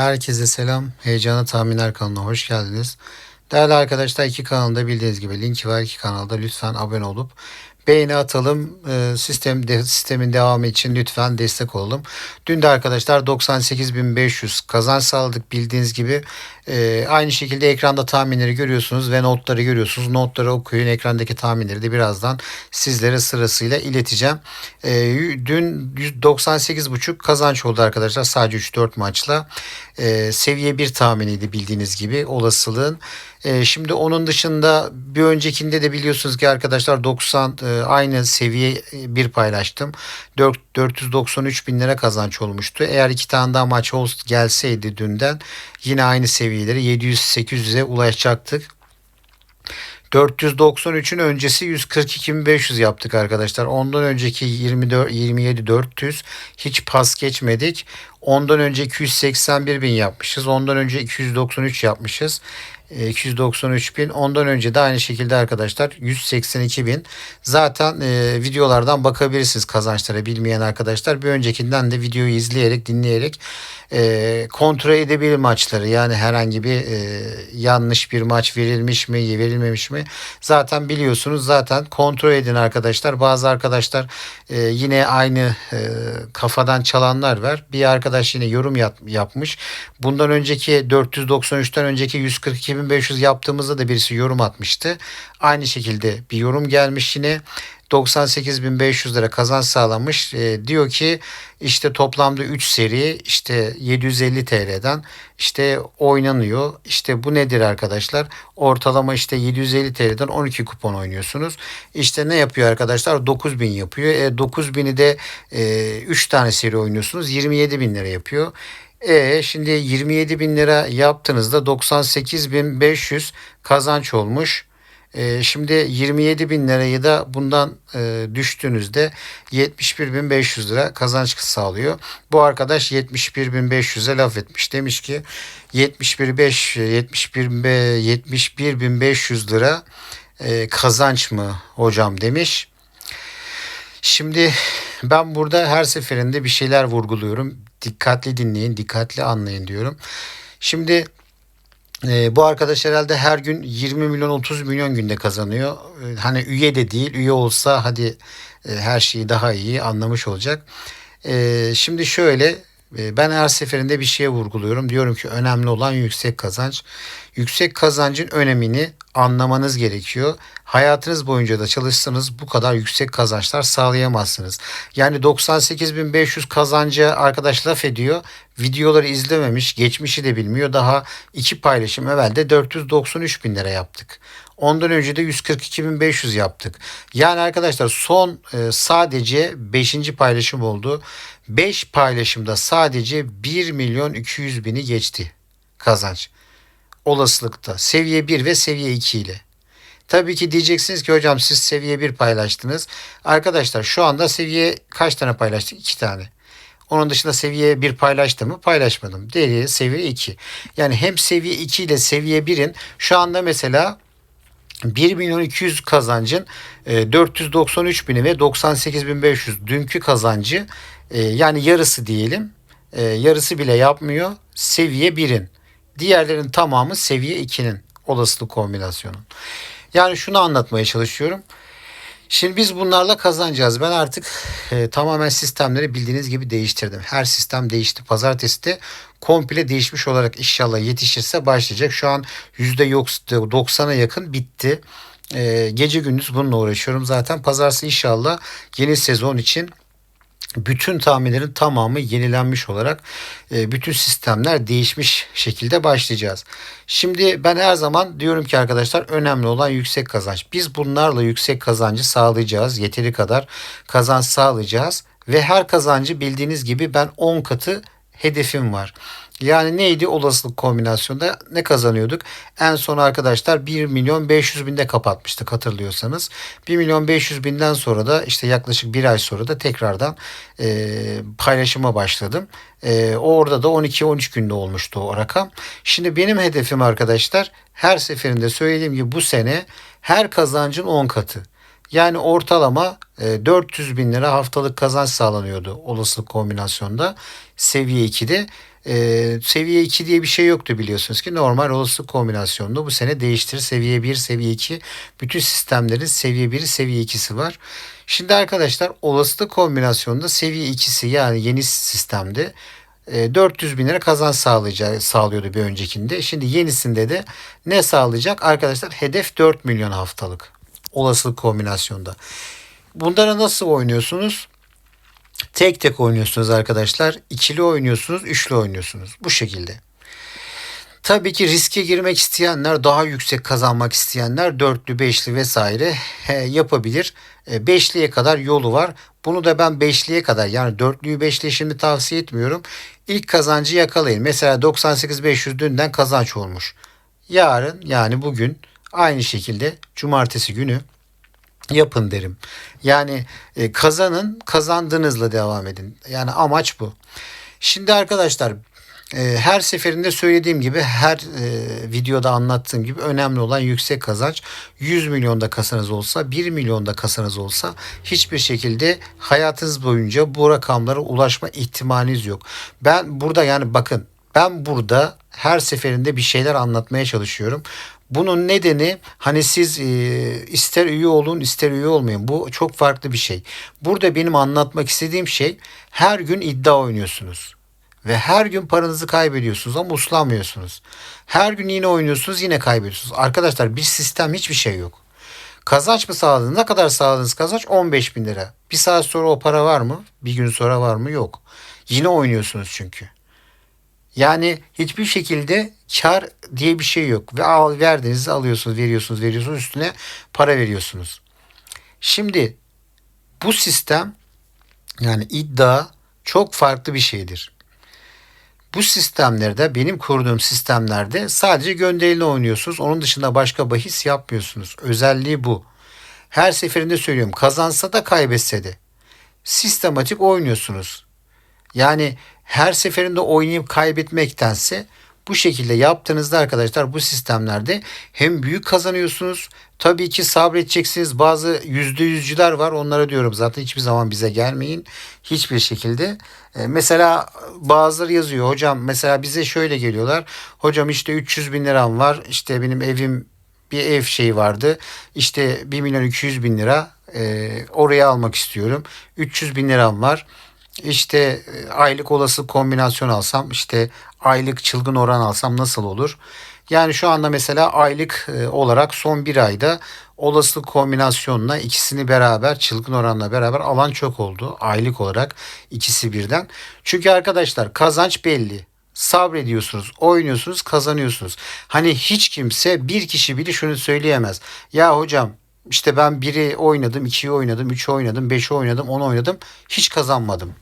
Herkese selam. Heyecanı Tahminler kanalına hoş geldiniz. Değerli arkadaşlar iki kanalda bildiğiniz gibi linki var iki kanalda lütfen abone olup beğeni atalım. Ee, sistem sistemin devamı için lütfen destek olalım. Dün de arkadaşlar 98.500 kazanç sağladık bildiğiniz gibi. Ee, aynı şekilde ekranda tahminleri görüyorsunuz ve notları görüyorsunuz. Notları okuyun. Ekrandaki tahminleri de birazdan sizlere sırasıyla ileteceğim. Ee, dün 98.5 kazanç oldu arkadaşlar. Sadece 3-4 maçla. Seviye 1 tahminiydi bildiğiniz gibi olasılığın. Şimdi onun dışında bir öncekinde de biliyorsunuz ki arkadaşlar 90 e, aynı seviye e, bir paylaştım. 4, 493 bin lira kazanç olmuştu. Eğer iki tane daha maç olsa gelseydi dünden yine aynı seviyeleri 700-800'e ulaşacaktık. 493'ün öncesi 142.500 yaptık arkadaşlar. Ondan önceki 24 27 400 hiç pas geçmedik. Ondan önce 281 bin yapmışız. Ondan önce 293 yapmışız. 293 bin. Ondan önce de aynı şekilde arkadaşlar 182 bin. Zaten e, videolardan bakabilirsiniz kazançlara bilmeyen arkadaşlar. Bir öncekinden de videoyu izleyerek dinleyerek e, kontrol edebilir maçları. Yani herhangi bir e, yanlış bir maç verilmiş mi verilmemiş mi zaten biliyorsunuz zaten kontrol edin arkadaşlar. Bazı arkadaşlar e, yine aynı e, kafadan çalanlar var. Bir arkadaş yine yorum yap, yapmış. Bundan önceki 493'ten önceki 142.500 yaptığımızda da birisi yorum atmıştı. Aynı şekilde bir yorum gelmiş yine. 98.500 lira kazanç sağlamış. E, diyor ki işte toplamda 3 seri işte 750 TL'den işte oynanıyor. İşte bu nedir arkadaşlar? Ortalama işte 750 TL'den 12 kupon oynuyorsunuz. İşte ne yapıyor arkadaşlar? 9000 yapıyor. E, 9000'i de e, 3 tane seri oynuyorsunuz. 27 bin lira yapıyor. E şimdi 27 bin lira yaptığınızda 98.500 kazanç olmuş. E, şimdi 27 bin lirayı da bundan e, düştüğünüzde 71.500 lira kazanç sağlıyor. Bu arkadaş 71.500'e laf etmiş. Demiş ki 71.5 71 71.500 lira e, kazanç mı hocam demiş. Şimdi ben burada her seferinde bir şeyler vurguluyorum. Dikkatli dinleyin, dikkatli anlayın diyorum. Şimdi e, bu arkadaş herhalde her gün 20 milyon 30 milyon günde kazanıyor. E, hani üye de değil. Üye olsa hadi e, her şeyi daha iyi anlamış olacak. E, şimdi şöyle ben her seferinde bir şeye vurguluyorum. Diyorum ki önemli olan yüksek kazanç. Yüksek kazancın önemini anlamanız gerekiyor. Hayatınız boyunca da çalışsanız bu kadar yüksek kazançlar sağlayamazsınız. Yani 98.500 kazancı arkadaş laf ediyor. Videoları izlememiş, geçmişi de bilmiyor. Daha iki paylaşım evvelde 493 bin lira yaptık. Ondan önce de 142.500 yaptık. Yani arkadaşlar son e, sadece 5. paylaşım oldu. 5 paylaşımda sadece 1 milyon 200 bini geçti kazanç. Olasılıkta seviye 1 ve seviye 2 ile. Tabii ki diyeceksiniz ki hocam siz seviye 1 paylaştınız. Arkadaşlar şu anda seviye kaç tane paylaştık? 2 tane. Onun dışında seviye 1 paylaştım mı? Paylaşmadım. Diğeri seviye 2. Yani hem seviye 2 ile seviye 1'in şu anda mesela 1 milyon 200 kazancın 493 e, bini ve 98 bin 500 dünkü kazancı e, yani yarısı diyelim e, yarısı bile yapmıyor seviye 1'in. Diğerlerin tamamı seviye 2'nin olasılık kombinasyonu. Yani şunu anlatmaya çalışıyorum. Şimdi biz bunlarla kazanacağız. Ben artık e, tamamen sistemleri bildiğiniz gibi değiştirdim. Her sistem değişti. Pazartesi de komple değişmiş olarak inşallah yetişirse başlayacak. Şu an %90'a yakın bitti. E, gece gündüz bununla uğraşıyorum. Zaten pazartesi inşallah yeni sezon için bütün tahminlerin tamamı yenilenmiş olarak e, bütün sistemler değişmiş şekilde başlayacağız. Şimdi ben her zaman diyorum ki arkadaşlar önemli olan yüksek kazanç. Biz bunlarla yüksek kazancı sağlayacağız. Yeteri kadar kazanç sağlayacağız ve her kazancı bildiğiniz gibi ben 10 katı hedefim var. Yani neydi olasılık kombinasyonda ne kazanıyorduk? En son arkadaşlar 1 milyon 500 binde kapatmıştık hatırlıyorsanız. 1 milyon 500 binden sonra da işte yaklaşık bir ay sonra da tekrardan e, paylaşıma başladım. E, orada da 12-13 günde olmuştu o rakam. Şimdi benim hedefim arkadaşlar her seferinde söylediğim gibi bu sene her kazancın 10 katı. Yani ortalama 400 e, bin lira haftalık kazanç sağlanıyordu olasılık kombinasyonda seviye 2'de. E, seviye 2 diye bir şey yoktu biliyorsunuz ki normal olasılık kombinasyonunda bu sene değiştirir. Seviye 1, seviye 2 bütün sistemlerin seviye 1'i seviye 2'si var. Şimdi arkadaşlar olasılık kombinasyonunda seviye 2'si yani yeni sistemde 400 e, bin lira kazanç sağlayacağı sağlıyordu bir öncekinde. Şimdi yenisinde de ne sağlayacak? Arkadaşlar hedef 4 milyon haftalık olasılık kombinasyonda. Bunlara nasıl oynuyorsunuz? Tek tek oynuyorsunuz arkadaşlar. İkili oynuyorsunuz, üçlü oynuyorsunuz. Bu şekilde. Tabii ki riske girmek isteyenler, daha yüksek kazanmak isteyenler dörtlü, beşli vesaire yapabilir. E, beşliye kadar yolu var. Bunu da ben beşliye kadar yani dörtlüyü beşliye şimdi tavsiye etmiyorum. İlk kazancı yakalayın. Mesela 98 dünden kazanç olmuş. Yarın yani bugün aynı şekilde cumartesi günü yapın derim. Yani e, kazanın kazandığınızla devam edin. Yani amaç bu. Şimdi arkadaşlar e, her seferinde söylediğim gibi her e, videoda anlattığım gibi önemli olan yüksek kazanç 100 milyonda kasanız olsa 1 milyonda kasanız olsa hiçbir şekilde hayatınız boyunca bu rakamlara ulaşma ihtimaliniz yok. Ben burada yani bakın ben burada her seferinde bir şeyler anlatmaya çalışıyorum. Bunun nedeni hani siz e, ister üye olun ister üye olmayın. Bu çok farklı bir şey. Burada benim anlatmak istediğim şey her gün iddia oynuyorsunuz. Ve her gün paranızı kaybediyorsunuz ama uslanmıyorsunuz. Her gün yine oynuyorsunuz yine kaybediyorsunuz. Arkadaşlar bir sistem hiçbir şey yok. Kazanç mı sağladınız? Ne kadar sağladınız kazanç? 15 bin lira. Bir saat sonra o para var mı? Bir gün sonra var mı? Yok. Yine oynuyorsunuz çünkü. Yani hiçbir şekilde kar diye bir şey yok. Ve al, verdiğinizde alıyorsunuz, veriyorsunuz, veriyorsunuz. Üstüne para veriyorsunuz. Şimdi bu sistem yani iddia çok farklı bir şeydir. Bu sistemlerde benim kurduğum sistemlerde sadece gönderili oynuyorsunuz. Onun dışında başka bahis yapmıyorsunuz. Özelliği bu. Her seferinde söylüyorum kazansa da kaybetse de sistematik oynuyorsunuz. Yani her seferinde oynayıp kaybetmektense bu şekilde yaptığınızda arkadaşlar bu sistemlerde hem büyük kazanıyorsunuz. Tabii ki sabredeceksiniz. Bazı yüzde yüzcüler var. Onlara diyorum zaten hiçbir zaman bize gelmeyin. Hiçbir şekilde. E, mesela bazıları yazıyor. Hocam mesela bize şöyle geliyorlar. Hocam işte 300 bin liram var. İşte benim evim bir ev şeyi vardı. İşte 1 milyon 200 bin lira e, oraya almak istiyorum. 300 bin liram var işte e, aylık olası kombinasyon alsam işte aylık çılgın oran alsam nasıl olur? Yani şu anda mesela aylık e, olarak son bir ayda olasılık kombinasyonla ikisini beraber çılgın oranla beraber alan çok oldu. Aylık olarak ikisi birden. Çünkü arkadaşlar kazanç belli. Sabrediyorsunuz, oynuyorsunuz, kazanıyorsunuz. Hani hiç kimse bir kişi bile şunu söyleyemez. Ya hocam işte ben biri oynadım, ikiyi oynadım, üçü oynadım, beşi oynadım, onu oynadım. Hiç kazanmadım.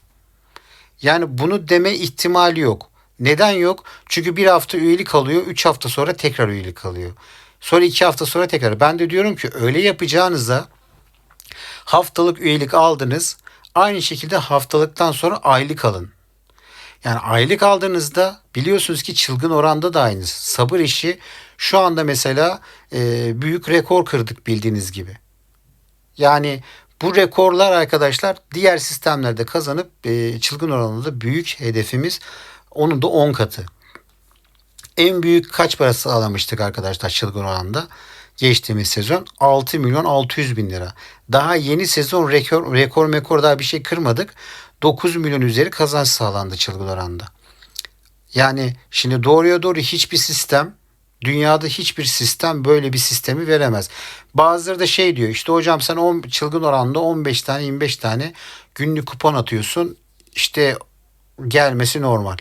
Yani bunu deme ihtimali yok. Neden yok? Çünkü bir hafta üyelik alıyor, üç hafta sonra tekrar üyelik alıyor. Sonra iki hafta sonra tekrar. Ben de diyorum ki öyle yapacağınıza haftalık üyelik aldınız. Aynı şekilde haftalıktan sonra aylık alın. Yani aylık aldığınızda biliyorsunuz ki çılgın oranda da aynı. Sabır işi şu anda mesela e, büyük rekor kırdık bildiğiniz gibi. Yani bu rekorlar arkadaşlar diğer sistemlerde kazanıp e, çılgın oranında büyük hedefimiz onun da 10 katı. En büyük kaç parası alamıştık arkadaşlar çılgın oranda? Geçtiğimiz sezon 6 milyon 600 bin lira. Daha yeni sezon rekor, rekor mekor daha bir şey kırmadık. 9 milyon üzeri kazanç sağlandı çılgın oranda. Yani şimdi doğruya doğru hiçbir sistem Dünyada hiçbir sistem böyle bir sistemi veremez. Bazıları da şey diyor işte hocam sen 10, çılgın oranda 15 tane 25 tane günlük kupon atıyorsun. İşte gelmesi normal.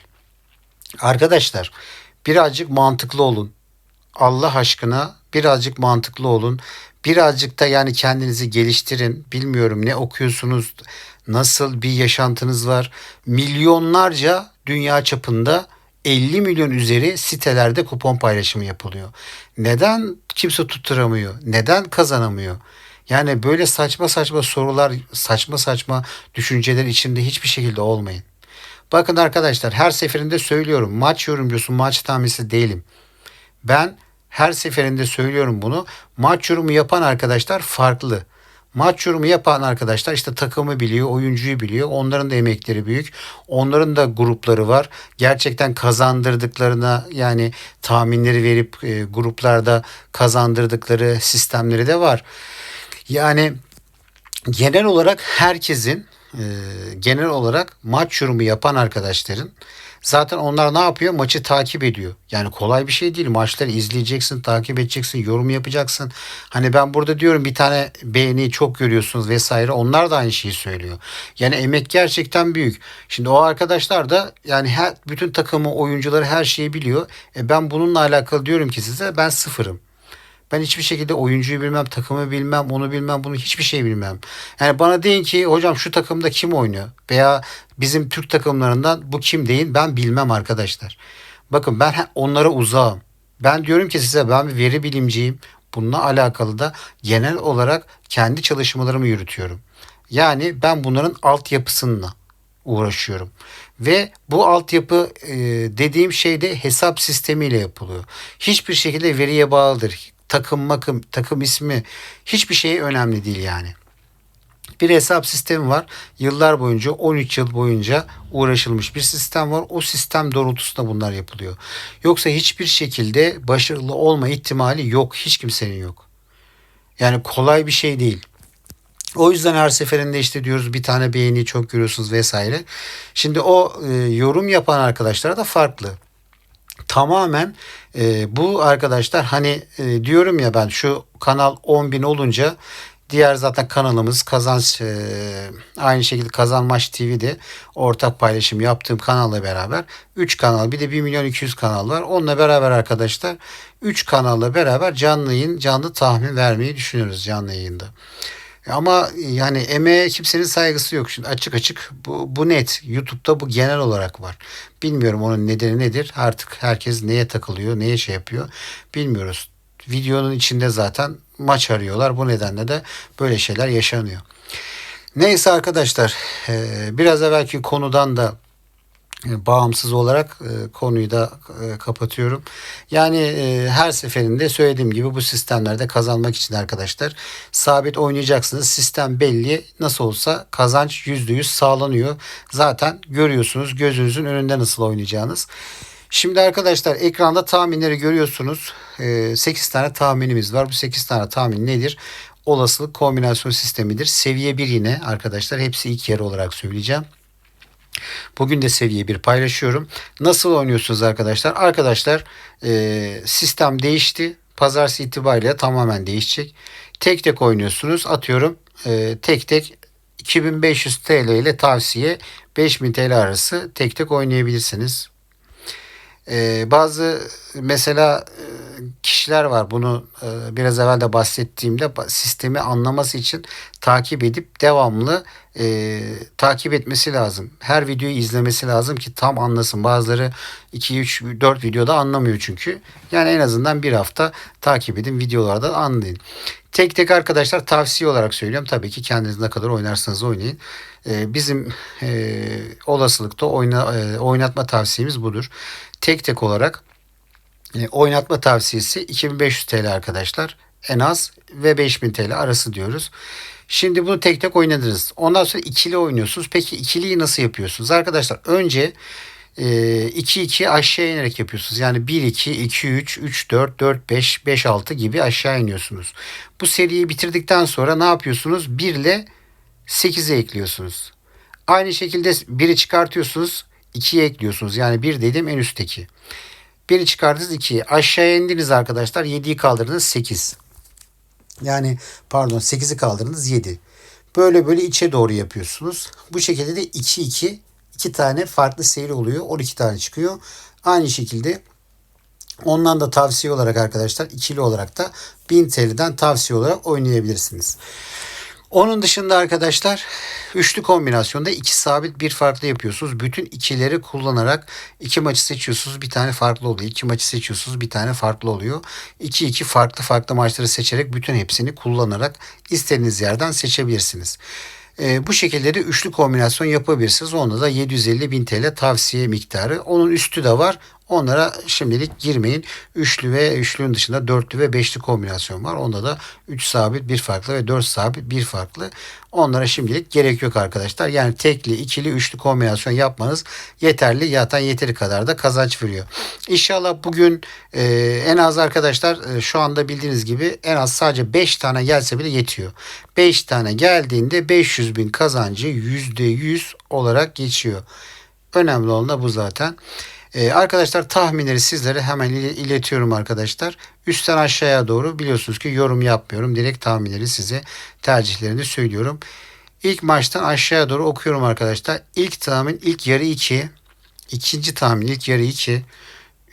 Arkadaşlar birazcık mantıklı olun. Allah aşkına birazcık mantıklı olun. Birazcık da yani kendinizi geliştirin. Bilmiyorum ne okuyorsunuz, nasıl bir yaşantınız var. Milyonlarca dünya çapında 50 milyon üzeri sitelerde kupon paylaşımı yapılıyor. Neden kimse tutturamıyor? Neden kazanamıyor? Yani böyle saçma saçma sorular, saçma saçma düşünceler içinde hiçbir şekilde olmayın. Bakın arkadaşlar her seferinde söylüyorum. Maç yorumcusu, maç tahminisi değilim. Ben her seferinde söylüyorum bunu. Maç yorumu yapan arkadaşlar farklı. Maç yorumu yapan arkadaşlar işte takımı biliyor, oyuncuyu biliyor. Onların da emekleri büyük. Onların da grupları var. Gerçekten kazandırdıklarına yani tahminleri verip e, gruplarda kazandırdıkları sistemleri de var. Yani genel olarak herkesin e, genel olarak maç yorumu yapan arkadaşların zaten onlar ne yapıyor? Maçı takip ediyor. Yani kolay bir şey değil. Maçları izleyeceksin, takip edeceksin, yorum yapacaksın. Hani ben burada diyorum bir tane beğeni çok görüyorsunuz vesaire. Onlar da aynı şeyi söylüyor. Yani emek gerçekten büyük. Şimdi o arkadaşlar da yani her bütün takımı, oyuncuları her şeyi biliyor. E ben bununla alakalı diyorum ki size ben sıfırım. Ben hiçbir şekilde oyuncuyu bilmem, takımı bilmem, onu bilmem, bunu hiçbir şey bilmem. Yani bana deyin ki hocam şu takımda kim oynuyor? Veya bizim Türk takımlarından bu kim deyin ben bilmem arkadaşlar. Bakın ben onlara uzağım. Ben diyorum ki size ben bir veri bilimciyim. Bununla alakalı da genel olarak kendi çalışmalarımı yürütüyorum. Yani ben bunların altyapısıyla uğraşıyorum. Ve bu altyapı e, dediğim şey de hesap sistemiyle yapılıyor. Hiçbir şekilde veriye bağlıdır takım makım, takım ismi hiçbir şey önemli değil yani. Bir hesap sistemi var. Yıllar boyunca 13 yıl boyunca uğraşılmış bir sistem var. O sistem doğrultusunda bunlar yapılıyor. Yoksa hiçbir şekilde başarılı olma ihtimali yok. Hiç kimsenin yok. Yani kolay bir şey değil. O yüzden her seferinde işte diyoruz bir tane beğeni çok görüyorsunuz vesaire. Şimdi o e, yorum yapan arkadaşlar da farklı tamamen e, bu arkadaşlar hani e, diyorum ya ben şu kanal 10 bin olunca diğer zaten kanalımız Kazanç e, aynı şekilde Kazanmaç TV'de ortak paylaşım yaptığım kanalla beraber 3 kanal bir de 1 milyon 200 kanal var. Onunla beraber arkadaşlar 3 kanalla beraber canlı yayın canlı tahmin vermeyi düşünüyoruz canlı yayında. Ama yani emeğe kimsenin saygısı yok. Şimdi açık açık bu, bu net. YouTube'da bu genel olarak var. Bilmiyorum onun nedeni nedir. Artık herkes neye takılıyor, neye şey yapıyor bilmiyoruz. Videonun içinde zaten maç arıyorlar. Bu nedenle de böyle şeyler yaşanıyor. Neyse arkadaşlar biraz evvelki konudan da e, bağımsız olarak e, konuyu da e, kapatıyorum. Yani her seferinde söylediğim gibi bu sistemlerde kazanmak için arkadaşlar sabit oynayacaksınız. Sistem belli. Nasıl olsa kazanç %100 sağlanıyor. Zaten görüyorsunuz gözünüzün önünde nasıl oynayacağınız. Şimdi arkadaşlar ekranda tahminleri görüyorsunuz. 8 tane tahminimiz var. Bu 8 tane tahmin nedir? Olasılık kombinasyon sistemidir. Seviye 1 yine arkadaşlar. Hepsi ilk yarı olarak söyleyeceğim. Bugün de seviye bir paylaşıyorum. Nasıl oynuyorsunuz arkadaşlar? Arkadaşlar e, sistem değişti. Pazartesi itibariyle tamamen değişecek. Tek tek oynuyorsunuz. Atıyorum e, tek tek 2500 TL ile tavsiye 5000 TL arası tek tek oynayabilirsiniz. Ee, bazı mesela e, kişiler var bunu e, biraz evvel de bahsettiğimde sistemi anlaması için takip edip devamlı e, takip etmesi lazım. Her videoyu izlemesi lazım ki tam anlasın. Bazıları 2 3 4 videoda anlamıyor çünkü. Yani en azından bir hafta takip edin videolarda anlayın. Tek tek arkadaşlar tavsiye olarak söylüyorum. Tabii ki kendiniz ne kadar oynarsanız oynayın. Ee, bizim e, olasılıkta oyna, e, oynatma tavsiyemiz budur. Tek tek olarak e, oynatma tavsiyesi 2500 TL arkadaşlar. En az ve 5000 TL arası diyoruz. Şimdi bunu tek tek oynadınız. Ondan sonra ikili oynuyorsunuz. Peki ikiliyi nasıl yapıyorsunuz? Arkadaşlar önce 2-2 e, aşağı inerek yapıyorsunuz. Yani 1-2, 2-3, 3-4, 4-5, 5-6 gibi aşağı iniyorsunuz. Bu seriyi bitirdikten sonra ne yapıyorsunuz? 1 ile 8'e ekliyorsunuz. Aynı şekilde 1'i çıkartıyorsunuz. 2'ye ekliyorsunuz. Yani 1 dedim en üstteki. 1'i çıkardınız 2'ye. Aşağıya indiniz arkadaşlar. 7'yi kaldırdınız 8. Yani pardon 8'i kaldırdınız 7. Böyle böyle içe doğru yapıyorsunuz. Bu şekilde de 2 2 2 tane farklı seri oluyor. 12 tane çıkıyor. Aynı şekilde ondan da tavsiye olarak arkadaşlar ikili olarak da 1000 TL'den tavsiye olarak oynayabilirsiniz. Onun dışında arkadaşlar üçlü kombinasyonda iki sabit bir farklı yapıyorsunuz. Bütün ikileri kullanarak iki maçı seçiyorsunuz. Bir tane farklı oluyor. İki maçı seçiyorsunuz. Bir tane farklı oluyor. İki iki farklı farklı maçları seçerek bütün hepsini kullanarak istediğiniz yerden seçebilirsiniz. E, bu şekilde de üçlü kombinasyon yapabilirsiniz. Onda da 750 bin TL tavsiye miktarı. Onun üstü de var. Onlara şimdilik girmeyin. Üçlü ve üçlünün dışında dörtlü ve beşli kombinasyon var. Onda da 3 sabit bir farklı ve 4 sabit bir farklı. Onlara şimdilik gerek yok arkadaşlar. Yani tekli, ikili, üçlü kombinasyon yapmanız yeterli. Zaten yeteri kadar da kazanç veriyor. İnşallah bugün e, en az arkadaşlar e, şu anda bildiğiniz gibi en az sadece 5 tane gelse bile yetiyor. 5 tane geldiğinde 500 bin kazancı %100 olarak geçiyor. Önemli olan da bu zaten. Ee, arkadaşlar tahminleri sizlere hemen iletiyorum arkadaşlar. Üstten aşağıya doğru biliyorsunuz ki yorum yapmıyorum. Direkt tahminleri size tercihlerini söylüyorum. İlk maçtan aşağıya doğru okuyorum arkadaşlar. İlk tahmin ilk yarı 2. ikinci tahmin ilk yarı 2.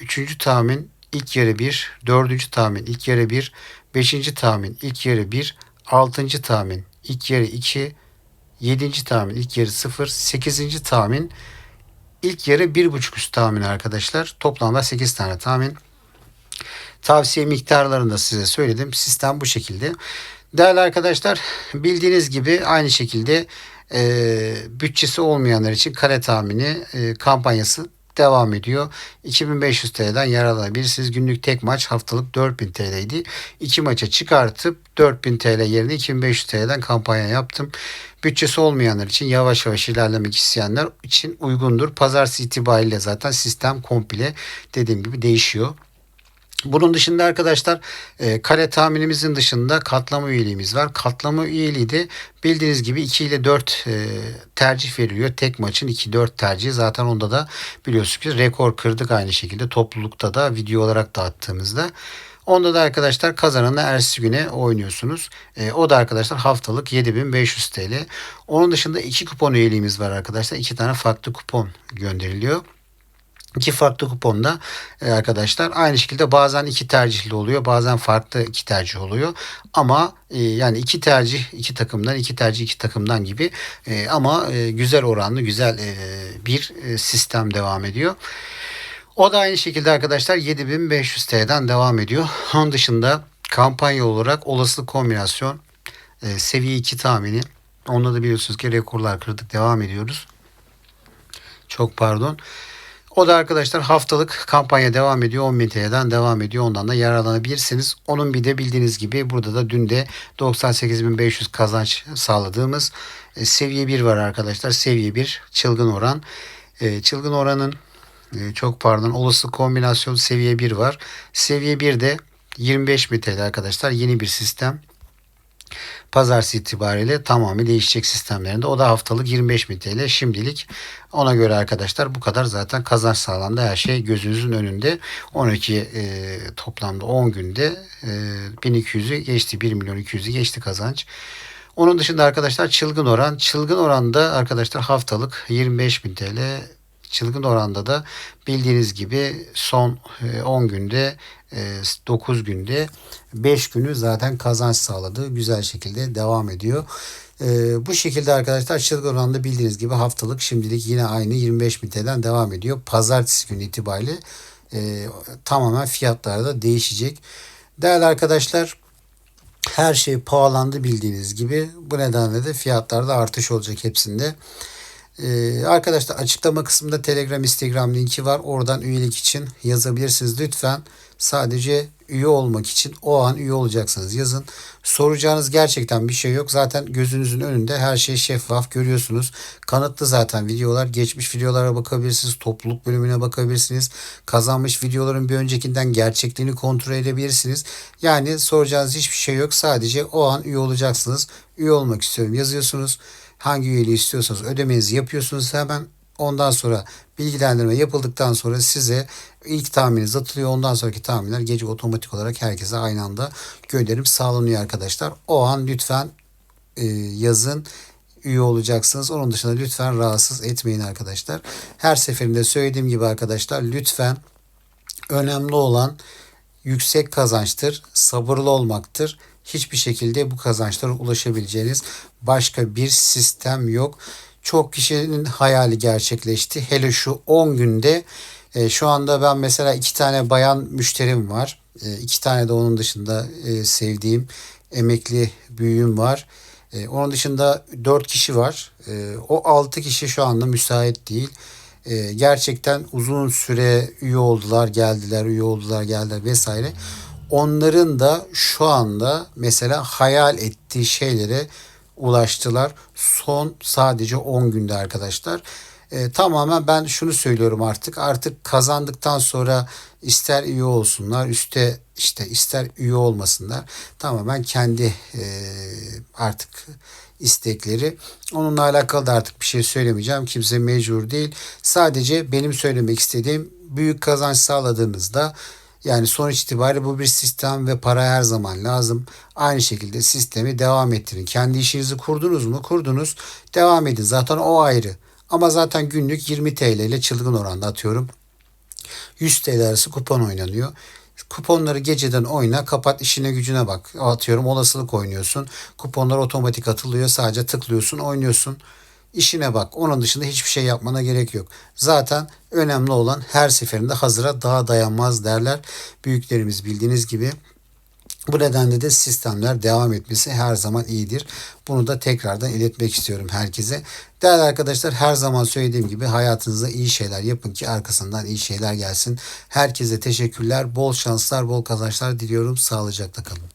Üçüncü tahmin ilk yarı 1. Dördüncü tahmin ilk yarı 1. Beşinci tahmin ilk yarı 1. Altıncı tahmin ilk yarı 2. Yedinci tahmin ilk yarı 0. Sekizinci tahmin İlk yarı bir buçuk üst tahmin arkadaşlar. Toplamda 8 tane tahmin. Tavsiye miktarlarını da size söyledim. Sistem bu şekilde. Değerli arkadaşlar bildiğiniz gibi aynı şekilde e, bütçesi olmayanlar için kare tahmini e, kampanyası devam ediyor. 2500 TL'den yararlanabilirsiniz. Günlük tek maç haftalık 4000 TL'ydi. İki maça çıkartıp 4000 TL yerine 2500 TL'den kampanya yaptım. Bütçesi olmayanlar için yavaş yavaş ilerlemek isteyenler için uygundur. Pazartesi itibariyle zaten sistem komple dediğim gibi değişiyor. Bunun dışında arkadaşlar e, kare tahminimizin dışında katlama üyeliğimiz var. Katlama üyeliği de bildiğiniz gibi 2 ile 4 e, tercih veriliyor. Tek maçın 2-4 tercihi. Zaten onda da biliyorsunuz ki rekor kırdık aynı şekilde. Toplulukta da video olarak dağıttığımızda. Onda da arkadaşlar kazananı ertesi güne oynuyorsunuz. E, o da arkadaşlar haftalık 7500 TL. Onun dışında iki kupon üyeliğimiz var arkadaşlar. İki tane farklı kupon gönderiliyor. İki farklı kuponda e, arkadaşlar aynı şekilde bazen iki tercihli oluyor bazen farklı iki tercih oluyor ama e, yani iki tercih iki takımdan iki tercih iki takımdan gibi e, ama güzel oranlı güzel bir sistem devam ediyor. O da aynı şekilde arkadaşlar 7500 TL'den devam ediyor. Onun dışında kampanya olarak olasılık kombinasyon seviye 2 tahmini. Onda da biliyorsunuz ki rekorlar kırdık devam ediyoruz. Çok pardon. O da arkadaşlar haftalık kampanya devam ediyor. 10.000 TL'den devam ediyor. Ondan da yararlanabilirsiniz. Onun bir de bildiğiniz gibi burada da dün de 98.500 kazanç sağladığımız e, seviye 1 var arkadaşlar. Seviye 1 çılgın oran. E, çılgın oranın e, çok pardon olası kombinasyon seviye 1 var. Seviye 1'de 25 bin TL arkadaşlar yeni bir sistem. Pazartesi itibariyle tamamı değişecek sistemlerinde. O da haftalık 25 bin TL. Şimdilik ona göre arkadaşlar bu kadar zaten kazanç sağlandı. Her şey gözünüzün önünde. 12 e, toplamda 10 günde e, 1200'ü geçti. 1 milyon 200'ü geçti kazanç. Onun dışında arkadaşlar çılgın oran. Çılgın oranda arkadaşlar haftalık 25 bin TL çılgın oranda da bildiğiniz gibi son 10 e, günde 9 e, günde 5 günü zaten kazanç sağladı. Güzel şekilde devam ediyor. E, bu şekilde arkadaşlar çılgın oranda bildiğiniz gibi haftalık şimdilik yine aynı 25 bin TL'den devam ediyor. Pazartesi günü itibariyle tamamen fiyatlar da değişecek. Değerli arkadaşlar her şey pahalandı bildiğiniz gibi. Bu nedenle de fiyatlarda artış olacak hepsinde. Ee, arkadaşlar açıklama kısmında Telegram, Instagram linki var. Oradan üyelik için yazabilirsiniz. Lütfen sadece üye olmak için o an üye olacaksınız yazın. Soracağınız gerçekten bir şey yok. Zaten gözünüzün önünde her şey şeffaf görüyorsunuz. Kanıtlı zaten videolar. Geçmiş videolara bakabilirsiniz. Topluluk bölümüne bakabilirsiniz. Kazanmış videoların bir öncekinden gerçekliğini kontrol edebilirsiniz. Yani soracağınız hiçbir şey yok. Sadece o an üye olacaksınız. Üye olmak istiyorum yazıyorsunuz. Hangi üyeliği istiyorsanız ödemenizi yapıyorsunuz hemen. Ondan sonra bilgilendirme yapıldıktan sonra size ilk tahmininiz atılıyor. Ondan sonraki tahminler gece otomatik olarak herkese aynı anda gönderim sağlanıyor arkadaşlar. O an lütfen e, yazın üye olacaksınız. Onun dışında lütfen rahatsız etmeyin arkadaşlar. Her seferinde söylediğim gibi arkadaşlar lütfen önemli olan yüksek kazançtır, sabırlı olmaktır hiçbir şekilde bu kazançlara ulaşabileceğiniz başka bir sistem yok. Çok kişinin hayali gerçekleşti. Hele şu 10 günde e, şu anda ben mesela iki tane bayan müşterim var. E, iki tane de onun dışında e, sevdiğim emekli büyüğüm var. E, onun dışında 4 kişi var. E, o 6 kişi şu anda müsait değil. e, gerçekten uzun süre üye oldular, geldiler, üye oldular, geldiler vesaire. Onların da şu anda mesela hayal ettiği şeylere ulaştılar. Son sadece 10 günde arkadaşlar. E, tamamen ben şunu söylüyorum artık. Artık kazandıktan sonra ister üye olsunlar, üste işte ister üye olmasınlar. Tamamen kendi e, artık istekleri. Onunla alakalı da artık bir şey söylemeyeceğim. Kimse mecbur değil. Sadece benim söylemek istediğim büyük kazanç sağladığınızda yani sonuç itibariyle bu bir sistem ve para her zaman lazım. Aynı şekilde sistemi devam ettirin. Kendi işinizi kurdunuz mu? Kurdunuz. Devam edin. Zaten o ayrı. Ama zaten günlük 20 TL ile çılgın oranda atıyorum. 100 TL arası kupon oynanıyor. Kuponları geceden oyna, kapat işine gücüne bak. Atıyorum olasılık oynuyorsun. Kuponlar otomatik atılıyor. Sadece tıklıyorsun, oynuyorsun. İşine bak. Onun dışında hiçbir şey yapmana gerek yok. Zaten önemli olan her seferinde hazıra daha dayanmaz derler. Büyüklerimiz bildiğiniz gibi bu nedenle de sistemler devam etmesi her zaman iyidir. Bunu da tekrardan iletmek istiyorum herkese. Değerli arkadaşlar her zaman söylediğim gibi hayatınızda iyi şeyler yapın ki arkasından iyi şeyler gelsin. Herkese teşekkürler. Bol şanslar, bol kazançlar diliyorum. Sağlıcakla kalın.